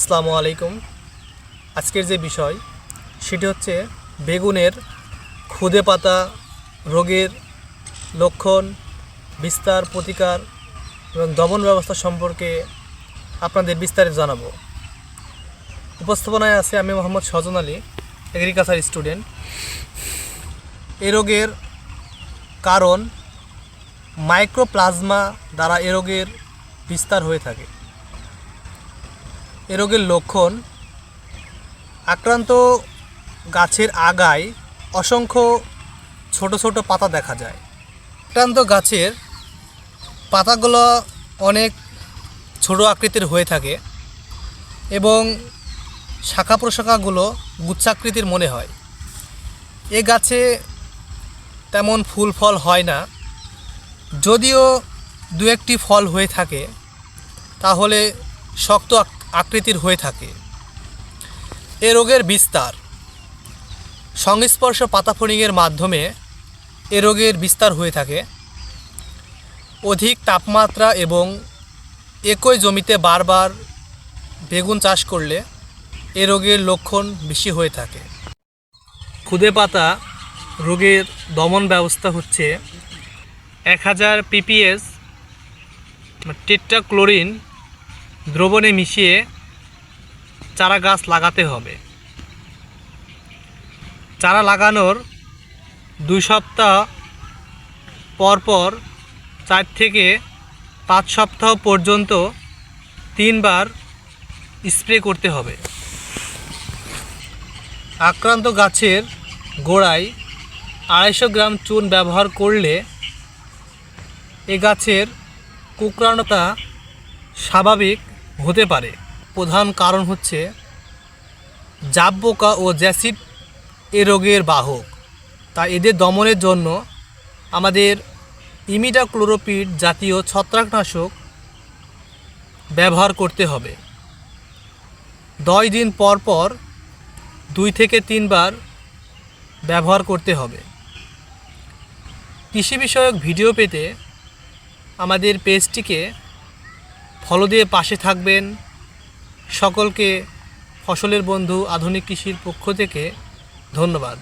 আসসালামু আলাইকুম। আজকের যে বিষয়, সেটি হচ্ছে বেগুনের খুদে পাতা রোগের লক্ষণ, বিস্তার, প্রতিকার এবং দমন ব্যবস্থা সম্পর্কে আপনাদের বিস্তারিত জানাব। উপস্থাপনায় আছে আমি মোহাম্মদ সজন আলী এগ্রিকালচার স্টুডেন্ট এ রোগের কারণ মাইক্রোপ্লাজমা দ্বারা এ রোগের বিস্তার হয়ে থাকে। এ রোগের লক্ষণ, আক্রান্ত গাছের আগায় অসংখ্য ছোট ছোট পাতা দেখা যায়। আক্রান্ত গাছের পাতাগুলো অনেক ছোট আকৃতির হয়ে থাকে এবং শাখা প্রশাখাগুলো গুচ্ছাকৃতির মনে হয়। এ গাছে তেমন ফুল ফল হয় না। যদিও দু একটি ফল হয়ে থাকে, তাহলে শক্ত আকৃতির হয়ে থাকে। এ রোগের বিস্তার। সংস্পর্শ পাতা ফড়িংয়ের মাধ্যমে এ রোগের বিস্তার হয়ে থাকে। অধিক তাপমাত্রা এবং একই জমিতে বারবার বেগুন চাষ করলে এ রোগের লক্ষণ বেশি হয়ে থাকে। খুদে পাতা রোগের দমন ব্যবস্থা হচ্ছে এক হাজার পিপিএস টেট্রাক্লোরিন দ্রবণে মিশিয়ে চারা গাছ লাগাতে হবে। চারা লাগানোর দুই সপ্তাহ পর পর চার থেকে পাঁচ সপ্তাহ পর্যন্ত তিনবার স্প্রে করতে হবে। আক্রান্ত গাছের গোড়ায় আড়াইশো গ্রাম চুন ব্যবহার করলে এ গাছের কুকরানতা স্বাভাবিক হতে পারে। প্রধান কারণ হচ্ছে জাব পোকা ও জ্যাসিড এ রোগের বাহক। তাই এদের দমনের জন্য আমাদের ইমিডাক্লোরোপিড জাতীয় ছত্রাকনাশক ব্যবহার করতে হবে। দশ দিন পর পর দুই থেকে তিনবার ব্যবহার করতে হবে। কৃষি বিষয়ক ভিডিও পেতে আমাদের পেজটিকে ফলো দিয়ে পাশে থাকবেন। সকলকে ফসলের বন্ধু আধুনিক কৃষির পক্ষ থেকে ধন্যবাদ।